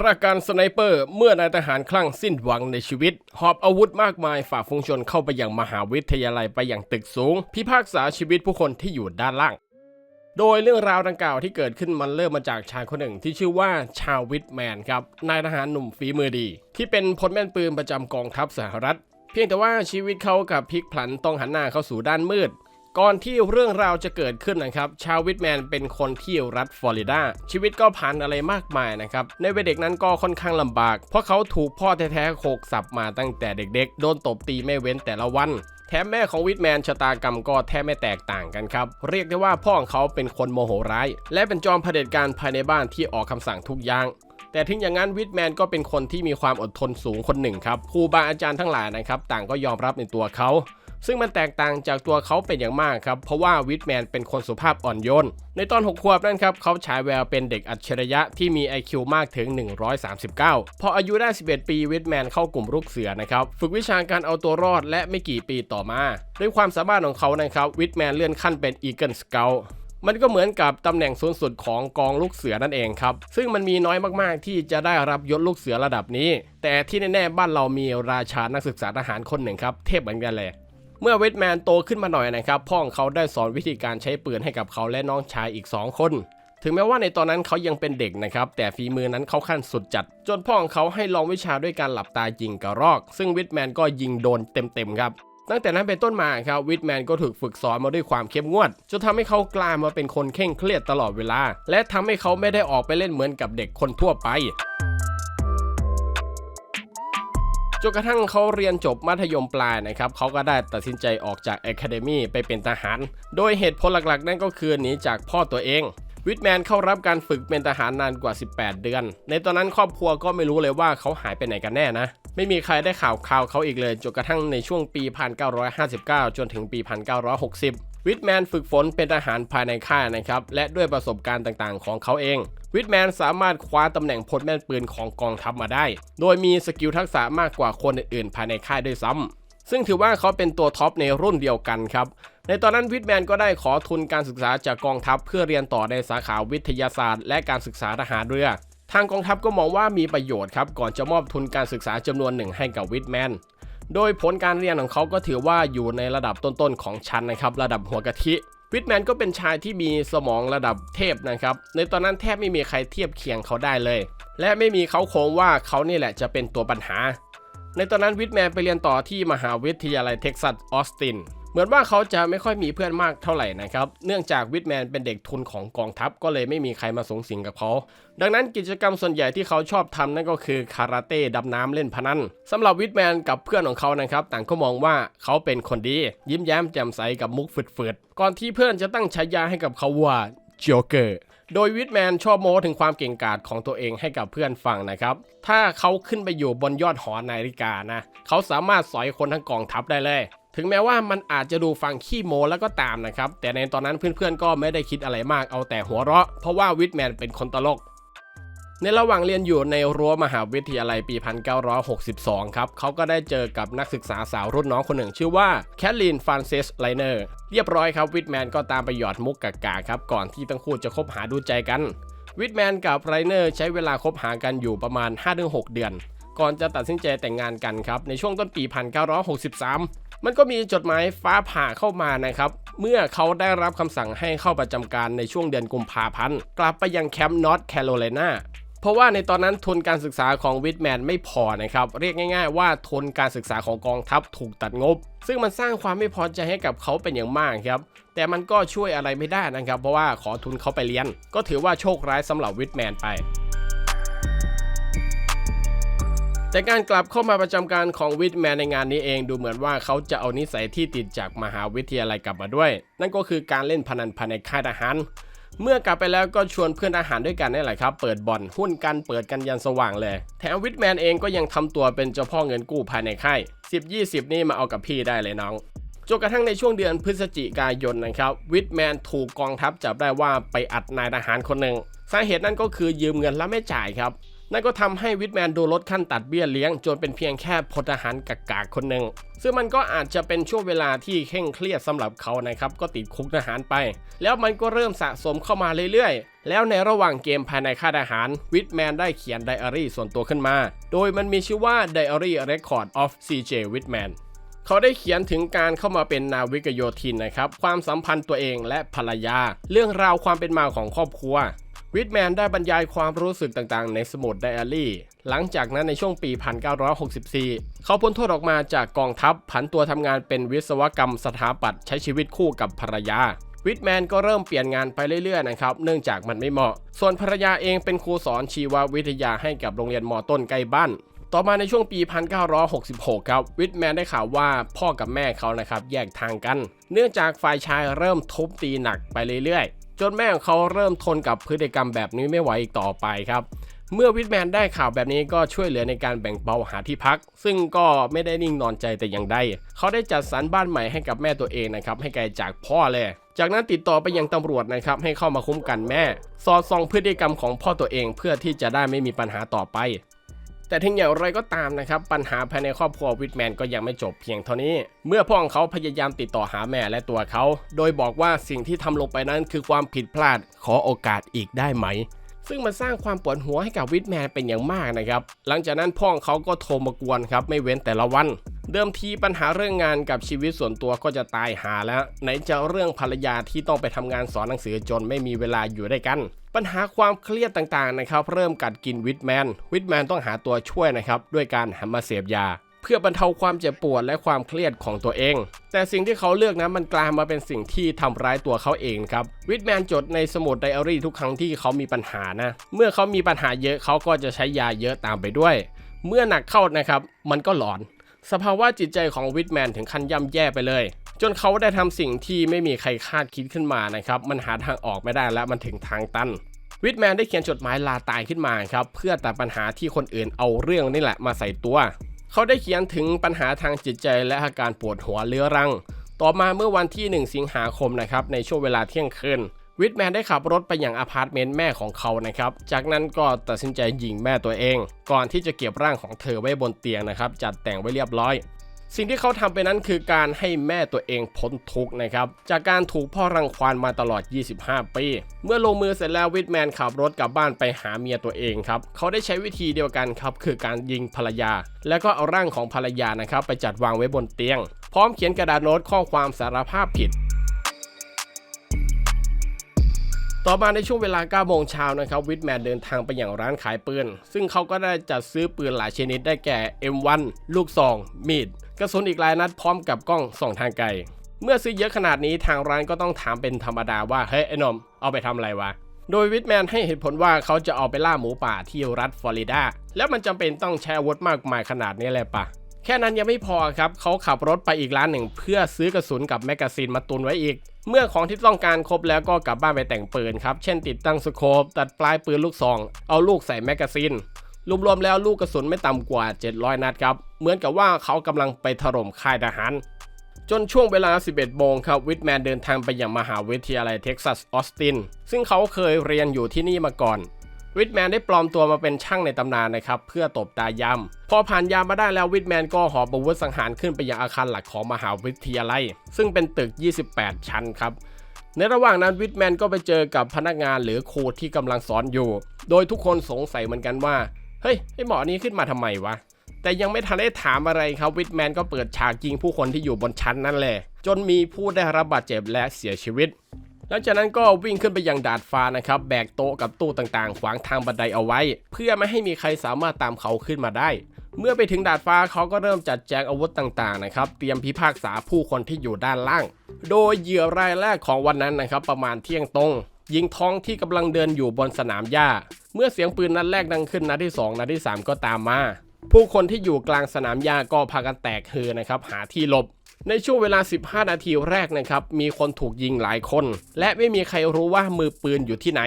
ประการสไนเปอร์เมื่อนายทหารคลั่งสิ้นหวังในชีวิต หอบอาวุธมากมายฝ่าฝูงชนเข้าไปยังมหาวิทยาลัยไปอย่างตึกสูง พิพากษาชีวิตผู้คนที่อยู่ด้านล่าง โดยเรื่องราวดังกล่าวที่เกิดขึ้นมันเริ่มมาจากชายคนหนึ่งที่ชื่อว่าชาววิทแมนครับนายทหารหนุ่มฝีมือดี ที่เป็นพลแม่นปืนประจำกองทัพสหรัฐ เพียงแต่ว่าชีวิตเขากับพลิกผลันต้องหันหน้าเข้าสู่ด้านมืด ก่อนที่เรื่องราวจะเกิดขึ้นนะครับ ชาววิทแมนเป็นคนที่รัฐฟลอริดา ชีวิตก็ผ่านอะไรมากมายนะครับ ในวัยเด็กนั้นก็ค่อนข้างลำบาก เพราะเขาถูกพ่อแท้ๆโขกสับมาตั้งแต่เด็กๆ โดนตบตีไม่เว้นแต่ละวันแถมแม่ของวิทแมนชะตากรรมก็แทบไม่แตกต่างกันครับ เรียกได้ว่าพ่อของเขาเป็นคนโมโหร้าย และเป็นจอมเผด็จการภายในบ้านที่ออกคำสั่งทุกอย่างแต่ถึงอย่างนั้นวิทแมนก็เป็นคนที่มีความอดทนสูงคนหนึ่งครับครูบาอาจารย์ทั้งหลายนะครับ ต่างก็ยอมรับในตัวเขา ซึ่งมันแตกต่างจากตัวเขาเป็นอย่างมากครับ เพราะว่าวิทแมนเป็นคนสุภาพอ่อนโยน ในตอน 6 ขวบนั่นครับเขาฉายแววเป็นเด็กอัจฉริยะที่มี IQ มากถึง 139 พออายุได้ 11 ปีวิทแมนเข้ากลุ่มลูกเสือนะครับ ฝึกวิชาการเอาตัวรอดและไม่กี่ปีต่อมา ด้วยความสามารถของเขานะครับวิทแมนเลื่อนขั้นเป็น Eagle Scout มันก็เหมือนกับตำแหน่งสูงสุดของกองลูกเสือนั่นเองครับ ซึ่งมันมีน้อยมากๆที่จะได้รับยศลูกเสือระดับนี้ แต่ที่แน่ๆบ้านเรามีราชานักศึกษาทหารคนหนึ่งครับ เทพเหมือนกันเลย เมื่อเวทแมนโตขึ้นมาหน่อยนะครับพ่อของเขาได้สอนวิธีการใช้ปืนให้กับเขาและน้องชายอีก 2 คน ถึงแม้ว่าในตอนนั้นเขายังเป็นเด็กนะครับ แต่ฝีมือนั้นเขาขั้นสุดจัด จนพ่อของเขาให้ลองวิชาด้วยการหลับตายิงกระรอก ซึ่งวิทแมนก็ยิงโดนเต็มๆครับตั้งแต่นั้นเป็นต้นมาครับวิทแมนก็ถูกฝึกสอนมาด้วยความเข้มงวดจนทำให้เขากลายมาเป็นคนเคร่งเครียดตลอดเวลา และทำให้เขาไม่ได้ออกไปเล่นเหมือนกับเด็กคนทั่วไป นกระทั่งเขาเรียนจบมัธยมปลายนะครับเขาก็ได้ตัดสินใจออกจาก Academy ไปเป็นทหาร โดยเหตุผลหลักๆ นั่นก็คือหนีจากพ่อตัวเองวิทแมนเข้ารับการฝึกเป็นทหารนานกว่า 18 เดือน ในตอนนั้นครอบครัวก็ไม่รู้เลยว่าเขาหายไปไหนกันแน่นะ ไม่มีใครได้ข่าวข่าวเขาอีกเลยจนกระทั่งในช่วงปี 1959 จนถึงปี 1960 วิทแมนฝึกฝนเป็นทหารภายในค่ายนะครับ และด้วยประสบการณ์ต่างๆ ของเขาเอง วิทแมนสามารถคว้าตำแหน่งพลแม่นปืนของกองทัพมาได้ โดยมีสกิลทักษะมากกว่าคนอื่นๆ ภายในค่ายด้วยซ้ำซึ่งถือว่าเขาเป็นตัวท็อปในรุ่นเดียวกันครับ ในตอนนั้นวิทแมนก็ได้ขอทุนการศึกษาจากกองทัพเพื่อเรียนต่อในสาขาวิทยาศาสตร์ และการศึกษาทหารเรือ ทางกองทัพก็มองว่ามีประโยชน์ครับก่อนจะมอบทุนการศึกษาจำนวนหนึ่งให้กับวิทแมน โดยผลการเรียนของเขาก็ถือว่าอยู่ในระดับต้นๆของชั้นนะครับ ระดับหัวกะทิวิทแมนก็เป็นชายที่มีสมองระดับเทพนะครับ ในตอนนั้นแทบไม่มีใครเทียบเคียงเขาได้เลย และไม่มีเขาโค้งว่าเขานี่แหละจะเป็นตัวปัญหา ในตอนนั้นวิทแมนไปเรียนต่อที่มหาวิทยาลัยเท็กซัสออสติน เหมือนว่าเขาจะไม่ค่อยมีเพื่อนมากเท่าไหร่นะครับ เนื่องจากวิทแมนเป็นเด็กทุนของกองทัพก็เลยไม่มีใครมาสงสิงกับเขา ดังนั้นกิจกรรมส่วนใหญ่ที่เขาชอบทำนั่นก็คือคาราเต้ดำน้ำเล่นพนันสำหรับวิทแมนกับเพื่อนของเขานะครับ ต่างก็มองว่าเขาเป็นคนดี ยิ้มแย้มแจ่มใสกับมุกฝืดๆ ก่อนที่เพื่อนจะตั้งฉายาให้กับเขาว่าโจเกอร์โดยวิทแมนชอบโม้ถึงความเก่งกาจของตัวเองให้กับเพื่อนฟังนะครับ ถ้าเขาขึ้นไปอยู่บนยอดหอนาฬิกานะ เขาสามารถสอยคนทั้งกองทัพได้เลย ถึงแม้ว่ามันอาจจะดูฟังขี้โมแล้วก็ตามนะครับ แต่ในตอนนั้นเพื่อนๆก็ไม่ได้คิดอะไรมากเอาแต่หัวเราะ เพราะว่าวิทแมนเป็นคนตลก ในระหว่างเรียนอยู่ในรั้วมหาวิทยาลัยปี 1962 ครับเขาก็ได้เจอกับนักศึกษาสาวรุ่นน้องคนหนึ่งชื่อว่าแคทลีนฟรานซิสไลเนอร์เรียบร้อยครับวิทแมนก็ตามไปหยอดมุกกากาครับก่อนที่ทั้งคู่จะคบหาดูใจกันวิทแมนกับไรเนอร์ใช้เวลาคบหากันอยู่ประมาณ 5-6 เดือน ก่อนจะตัดสินใจแต่งงานกันครับ ในช่วงต้นปี 1963 มันก็มีจดหมายฟ้าผ่าเข้ามานะครับ เมื่อเขาได้รับคำสั่งให้เข้าประจำการในช่วงเดือนกุมภาพันธ์กลับไปยังแคมป์นอร์ทแคโรไลนาเพราะว่าในตอนนั้นทุนการศึกษาของวิทแมนไม่พอนะครับ เรียกง่ายๆว่าทุนการศึกษาของกองทัพถูกตัดงบ ซึ่งมันสร้างความไม่พอใจให้กับเขาเป็นอย่างมากครับ แต่มันก็ช่วยอะไรไม่ได้นะครับ เพราะว่าขอทุนเขาไปเรียน ก็ถือว่าโชคร้ายสำหรับวิทแมนไป แต่การกลับเข้ามาประจำการของวิทแมนในงานนี้เองดูเหมือนว่าเขาจะเอานิสัยที่ติดจากมหาวิทยาลัยกลับมาด้วย นั่นก็คือการเล่นพนันภายในค่ายทหารเมื่อกลับไปแล้วก็ชวนเพื่อนทหารด้วยกันนี่แหละครับ เปิดบ่อนหุ้นกันเปิดกันยันสว่างเลย แถมวิทแมนเองก็ยังทำตัวเป็นเจ้าพ่อเงินกู้ภายในค่าย10-20 นี่มาเอากับพี่ได้เลยน้องจนกระทั่งในช่วงเดือนพฤศจิกายนนะครับ วิทแมนถูกกองทัพจับได้ว่าไปอัดนายทหารคนหนึ่งสาเหตุนั้นก็คือยืมเงินแล้วไม่จ่ายครับ นั่นก็ทำให้วิทแมนโดนลดขั้นตัดเบี้ยเลี้ยงจนเป็นเพียงแค่พลทหารกากาคนหนึ่งซึ่งมันก็อาจจะเป็นช่วงเวลาที่เคร่งเครียดสำหรับเขานะครับก็ติดคุกทหารไป แล้วมันก็เริ่มสะสมเข้ามาเรื่อยๆ แล้วในระหว่างเกมภายในค่ายทหาร วิทแมนได้เขียนไดอารี่ส่วนตัวขึ้นมา โดยมันมีชื่อว่า Diary Record of CJ Whitman เขาได้เขียนถึงการเข้ามาเป็นนาวิกโยธินนะครับ ความสัมพันธ์ตัวเองและภรรยา เรื่องราวความเป็นมาของครอบครัว วิทแมนได้บรรยายความรู้สึกต่างๆ ในสมุดไดอารี่ หลังจากนั้นในช่วงปี 1964 เขาพ้นโทษออกมาจากกองทัพผันตัวทำงานเป็นวิศวกรรมสถาปัตย์ใช้ชีวิตคู่กับภรรยาวิทแมนก็เริ่มเปลี่ยนงานไปเรื่อยๆนะครับ เนื่องจากมันไม่เหมาะ ส่วนภรรยาเองเป็นครูสอนชีววิทยาให้กับโรงเรียนมอต้นใกล้บ้าน ต่อมาในช่วงปี 1966 ครับ วิทแมนได้ข่าวว่าพ่อกับแม่เขานะครับแยกทางกัน เนื่องจากฝ่ายชายเริ่มทุบตีหนักไปเรื่อยๆ จนแม่ของเขาเริ่มทนกับพฤติกรรมแบบนี้ไม่ไหวอีกต่อไปครับ เมื่อวิทแมนได้ข่าวแบบนี้ก็ช่วยเหลือในการแบ่งเบาหาที่พัก ซึ่งก็ไม่ได้นิ่งนอนใจแต่อย่างใดเขาได้จัดสรรบ้านใหม่ให้กับแม่ตัวเองนะครับให้ไกลจากพ่อเลยจากนั้นติดต่อไปยังตำรวจนะครับให้เข้ามาคุ้มกันแม่ สอดส่องพฤติกรรมของพ่อตัวเองเพื่อที่จะได้ไม่มีปัญหาต่อไป แต่ถึงอย่างไรก็ตามนะครับ ปัญหาภายในครอบครัววิทแมนก็ยังไม่จบเพียงเท่านี้ เมื่อพ่อของเขาพยายามติดต่อหาแม่และตัวเขา โดยบอกว่าสิ่งที่ทำลงไปนั้นคือความผิดพลาดขอโอกาสอีกได้ไหม ซึ่งมันสร้างความปวดหัวให้กับวิทแมนเป็นอย่างมากนะครับ หลังจากนั้นพ่อของเขาก็โทรมากวนครับไม่เว้นแต่ละวัน เดิมทีปัญหาเรื่องงานกับชีวิตส่วนตัวก็จะตายหาแล้ว ไหนจะเรื่องภรรยาที่ต้องไปทำงานสอนหนังสือจนไม่มีเวลาอยู่ด้วยกัน ปัญหาความเครียดต่างๆนะครับเริ่มกัดกินวิทแมน วิทแมนต้องหาตัวช่วยนะครับด้วยการหันมาเสพยา เพื่อบรรเทาความเจ็บปวดและความเครียดของตัวเอง แต่สิ่งที่เขาเลือกนะมันกลายมาเป็นสิ่งที่ทำร้ายตัวเขาเองครับวิทแมนจดในสมุดไดอารี่ทุกครั้งที่เขามีปัญหานะเมื่อเขามีปัญหาเยอะเขาก็จะใช้ยาเยอะตามไปด้วย เมื่อหนักเข้านะครับมันก็หลอน สภาวะจิตใจของวิทแมนถึงขั้นย่ำแย่ไปเลย จนเขาได้ทำสิ่งที่ไม่มีใครคาดคิดขึ้นมานะครับ มันหาทางออกไม่ได้และมันถึงทางตันวิทแมนได้เขียนจดหมายลาตายขึ้นมาครับเพื่อแตัดปัญหาที่คนอื่นเอาเรื่องนี่แหละมาใส่ตัว เขาได้เขียนถึงปัญหาทางจิตใจและอาการปวดหัวเรื้อรัง ต่อมาเมื่อวันที่ 1 สิงหาคมนะครับในช่วงเวลาเที่ยงคืนวิทแมนได้ขับรถไปยังอพาร์ตเมนต์แม่ของเขานะครับ จากนั้นก็ตัดสินใจยิงแม่ตัวเอง ก่อนที่จะเก็บร่างของเธอไว้บนเตียงนะครับ จัดแต่งไว้เรียบร้อย สิ่งที่เขาทำไปนั้นคือการให้แม่ตัวเองพ้นทุกข์นะครับ จากการถูกพ่อรังควานมาตลอด 25 ปี เมื่อลงมือเสร็จแล้ววิทแมนขับรถกลับบ้านไปหาเมียตัวเองครับ เขาได้ใช้วิธีเดียวกันครับ คือการยิงภรรยา แล้วก็เอาร่างของภรรยานะครับ ไปจัดวางไว้บนเตียง พร้อมเขียนกระดาษโน้ตข้อความสารภาพผิดต่อมาในช่วงเวลา9โมงเช้านะครับวิทแมนเดินทางไปอย่างร้านขายปืน ซึ่งเขาก็ได้จัดซื้อปืนหลายชนิดได้แก่ M1 ลูกซอง มีด กระสุนอีกหลายนัดพร้อมกับกล้องส่องทางไกล เมื่อซื้อเยอะขนาดนี้ทางร้านก็ต้องถามเป็นธรรมดาว่าเฮ้ยไอ้นมเอาไปทำอะไรวะโดยวิทแมนให้เหตุผลว่าเขาจะเอาไปล่าหมูป่าที่รัฐฟลอริดา แล้วมันจำเป็นต้องใช้อาวุธมากมายขนาดนี้เลยปะแค่นั้นยังไม่พอครับ เขาขับรถไปอีกร้านหนึ่ง เพื่อซื้อกระสุนกับแมกกาซีนมาตุนไว้อีก เมื่อของที่ต้องการครบแล้วก็กลับบ้านไปแต่งปืนครับ เช่นติดตั้งสโคปตัดปลายปืนลูกซอง เอาลูกใส่แมกกาซีน รวมๆแล้วลูกกระสุนไม่ต่ำกว่า 700 นัดครับ เหมือนกับว่าเขากำลังไปถล่มค่ายทหาร จนช่วงเวลา 11 โมงครับ วิทแมนเดินทางไปยังมหาวิทยาลัยเท็กซัสออสติน ซึ่งเขาเคยเรียนอยู่ที่นี่มาก่อน วิทแมนได้ปลอมตัวมาเป็นช่างในตำนานนะครับ เพื่อตบตายาม พอผ่านยามมาได้แล้ววิทแมนก็หอบอาวุธสังหารขึ้นไปยังอาคารหลักของมหาวิทยาลัย ซึ่งเป็นตึก 28 ชั้นครับในระหว่างนั้นวิทแมนก็ไปเจอกับพนักงานหรือครูที่กำลังสอนอยู่ โดยทุกคนสงสัยเหมือนกันว่า ฮ้ยไอหมอนี้ขึ้นมาทำไมวะ แต่ยังไม่ทันได้ถามอะไรครับวิทแมนก็เปิดฉากยิงผู้คนที่อยู่บนชั้นนั่นแหละ จนมีผู้ได้รับบาดเจ็บและเสียชีวิตหลังจากนั้นก็วิ่งขึ้นไปยังดาดฟ้านะครับ แบกโต๊ะกับตู้ต่างๆ ขวางทางบันไดเอาไว้ เพื่อไม่ให้มีใครสามารถตามเขาขึ้นมาได้ เมื่อไปถึงดาดฟ้าเขาก็เริ่มจัดแจงอาวุธต่างๆนะครับ เตรียมพิพากษาผู้คนที่อยู่ด้านล่าง โดยเหยื่อรายแรกของวันนั้นนะครับ ประมาณเที่ยงตรงยิงท้องที่กำลังเดินอยู่บนสนามหญ้า เมื่อเสียงปืนนัดแรกดังขึ้นนัดที่ 2 นัดที่ 3 ก็ตามมา ผู้คนที่อยู่กลางสนามหญ้าก็พากันแตกเฮือนะครับหาที่หลบ ในช่วงเวลา 15 นาทีแรกนะครับมีคนถูกยิงหลายคน และไม่มีใครรู้ว่ามือปืนอยู่ที่ไหน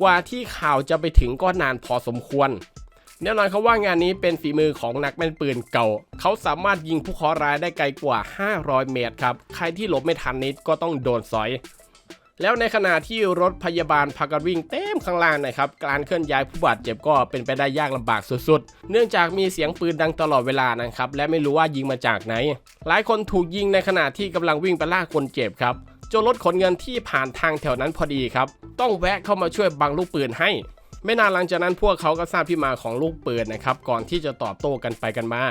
กว่าที่ข่าวจะไปถึงก็นานพอสมควรแน่นอนเขาว่างานนี้เป็นฝีมือของนักแม่นปืนเก่า เขาสามารถยิงผู้เคราะห์ร้ายได้ไกลกว่า 500 เมตรครับ ใครที่หลบไม่ทันนิดก็ต้องโดนสอย แล้วในขณะที่รถพยาบาลพากันวิ่งเต็มข้างล่างนะครับ การเคลื่อนย้ายผู้บาดเจ็บก็เป็นไปได้ยากลำบากสุดๆ เนื่องจากมีเสียงปืนดังตลอดเวลานะครับ และไม่รู้ว่ายิงมาจากไหน หลายคนถูกยิงในขณะที่กำลังวิ่งไปล่าคนเจ็บครับจนรถขนเงินที่ผ่านทางแถวนั้นพอดีครับ ต้องแวะเข้ามาช่วยบังลูกปืนให้ ไม่นานหลังจากนั้นพวกเขาก็ทราบที่มาของลูกปืนนะครับ ก่อนที่จะตอบโต้กันไปกันมา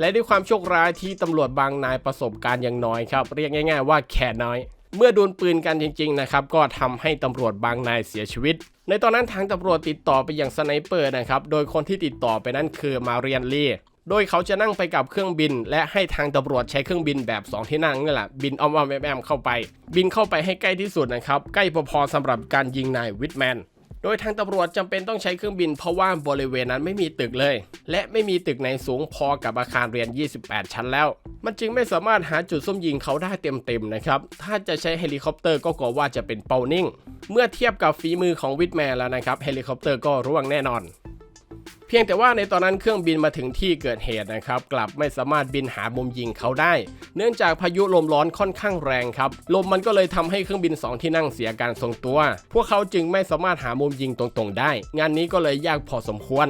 และด้วยความโชคร้ายที่ตำรวจบางนายประสบการณ์ย่างน้อยครับ เรียกง่าย ๆ ว่าแค่น้อย เมื่อโดนปืนกันจริง ๆ นะครับ ก็ทำให้ตำรวจบางนายเสียชีวิต ในตอนนั้นทางตำรวจติดต่อไปอยังสไนเปอร์นะครับ โดยคนที่ติดต่อไปนั้นคือมาเรียนลีโดยเขาจะนั่งไปกับเครื่องบิน และให้ทางตำรวจใช้เครื่องบินแบบ 2 ที่นั่งนี่แหละบินอ้อมๆแอมๆเข้าไป บินเข้าไปให้ใกล้ที่สุดนะครับ ใกล้พอๆสำหรับการยิงนายวิทแมน โดยทางตำรวจจำเป็นต้องใช้เครื่องบินเพราะว่าบริเวณนั้นไม่มีตึกเลย และไม่มีตึกไหนสูงพอกับอาคารเรียน 28 ชั้นแล้ว มันจึงไม่สามารถหาจุดซุ่มยิงเขาได้เต็มๆนะครับ ถ้าจะใช้เฮลิคอปเตอร์ก็กลัวว่าจะเป็นเป้านิ่ง เมื่อเทียบกับฝีมือของวิทแมนแล้วนะครับ เฮลิคอปเตอร์ก็ร่วงแน่นอน เพียงแต่ว่าในตอนนั้นเครื่องบินมาถึงที่เกิดเหตุนะครับกลับไม่สามารถบินหามุมยิงเขาได้ เนื่องจากพายุลมร้อนค่อนข้างแรงครับลมมันก็เลยทำให้เครื่องบินสองที่นั่งเสียการทรงตัว พวกเขาจึงไม่สามารถหามุมยิงตรงๆได้ งานนี้ก็เลยยากพอสมควร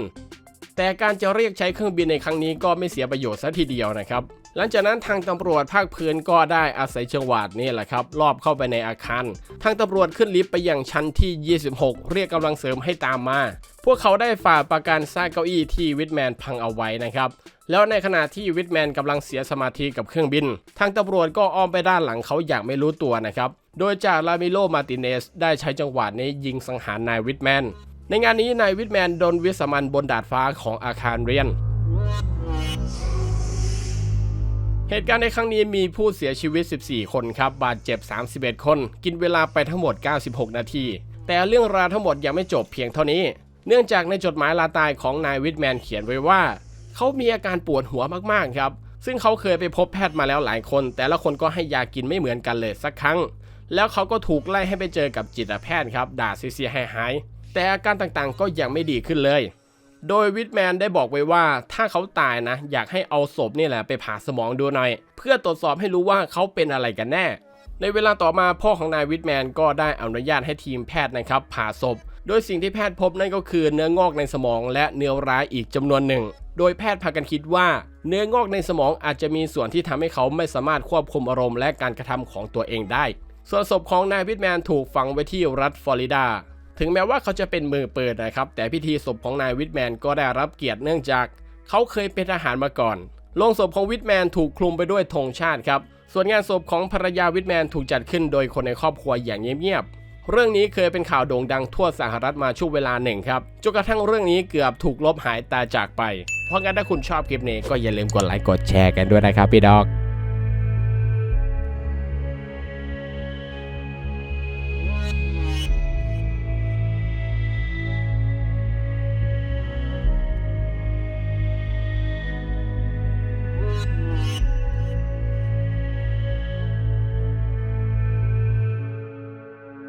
แต่การจะเรียกใช้เครื่องบินในครั้งนี้ก็ไม่เสียประโยชน์ซะทีเดียวนะครับ หลังจากนั้นทางตำรวจภาคพื้นก็ได้อาศัยจังหวะนี่แหละครับรอบเข้าไปในอาคาร ทางตำรวจขึ้นลิฟต์ไปยังชั้นที่ 26 เรียกกำลังเสริมให้ตามมา พวกเขาได้ฝ่าประการซากเก้าอี้ที่วิทแมนพังเอาไว้นะครับแล้วในขณะที่วิทแมนกำลังเสียสมาธิกับเครื่องบิน ทางตำรวจก็อ้อมไปด้านหลังเขาอย่างไม่รู้ตัวนะครับ โดยจากลามิโลมาติเนสได้ใช้จังหวะนี้ยิงสังหารนายวิทแมน ในงานนี้นายวิทแมนโดนวิสามันบนดาดฟ้าของอาคารเรียน เหตุการณ์ในครั้งนี้มีผู้เสียชีวิต 14 คนครับ บาดเจ็บ 31 คน กินเวลาไปทั้งหมด 96 นาที แต่เรื่องราวทั้งหมดยังไม่จบเพียงเท่านี้ เนื่องจากในจดหมายลาตายของนายวิทแมนเขียนไว้ว่า เขามีอาการปวดหัวมากๆครับ ซึ่งเขาเคยไปพบแพทย์มาแล้วหลายคน แต่ละคนก็ให้ยากินไม่เหมือนกันเลยสักครั้ง แล้วเขาก็ถูกไล่ให้ไปเจอกับจิตแพทย์ครับ ด่าเสียหาย แต่อาการต่างๆ ก็ยังไม่ดีขึ้นเลย โดยวิทแมนได้บอกไว้ว่าถ้าเขาตายนะ อยากให้เอาศพนี่แหละไปผ่าสมองดูหน่อย เพื่อตรวจสอบให้รู้ว่าเขาเป็นอะไรกันแน่ ในเวลาต่อมาพ่อของนายวิทแมนก็ได้อนุญาตให้ทีมแพทย์นะครับผ่าศพ โดยสิ่งที่แพทย์พบนั่นก็คือเนื้องอกในสมองและเนื้อร้ายอีกจำนวนหนึ่ง โดยแพทย์พากันคิดว่า เนื้องอกในสมองอาจจะมีส่วนที่ทำให้เขาไม่สามารถควบคุมอารมณ์และการกระทำของตัวเองได้ ส่วนศพของนายวิทแมนถูกฝังไว้ที่รัฐฟลอริดา ถึงแม้ว่าเขาจะเป็นมือเปิดนะครับ แต่พิธีศพของนายวิทแมนก็ได้รับเกียรติเนื่องจาก เขาเคยเป็นทหารมาก่อนโลงศพของวิทแมนถูกคลุมไปด้วยธงชาติครับ ส่วนงานศพของภรรยาวิทแมนถูกจัดขึ้นโดยคนในครอบครัวอย่างเงียบๆ เรื่องนี้เคยเป็นข่าวโด่งดังทั่วสหรัฐมาช่วงเวลาหนึ่งครับ จนกระทั่งเรื่องนี้เกือบถูกลบหายตาจากไป เพราะงั้นถ้าคุณชอบคลิปนี้ก็อย่าลืมกดไลค์กดแชร์กันด้วยนะครับพี่ดอก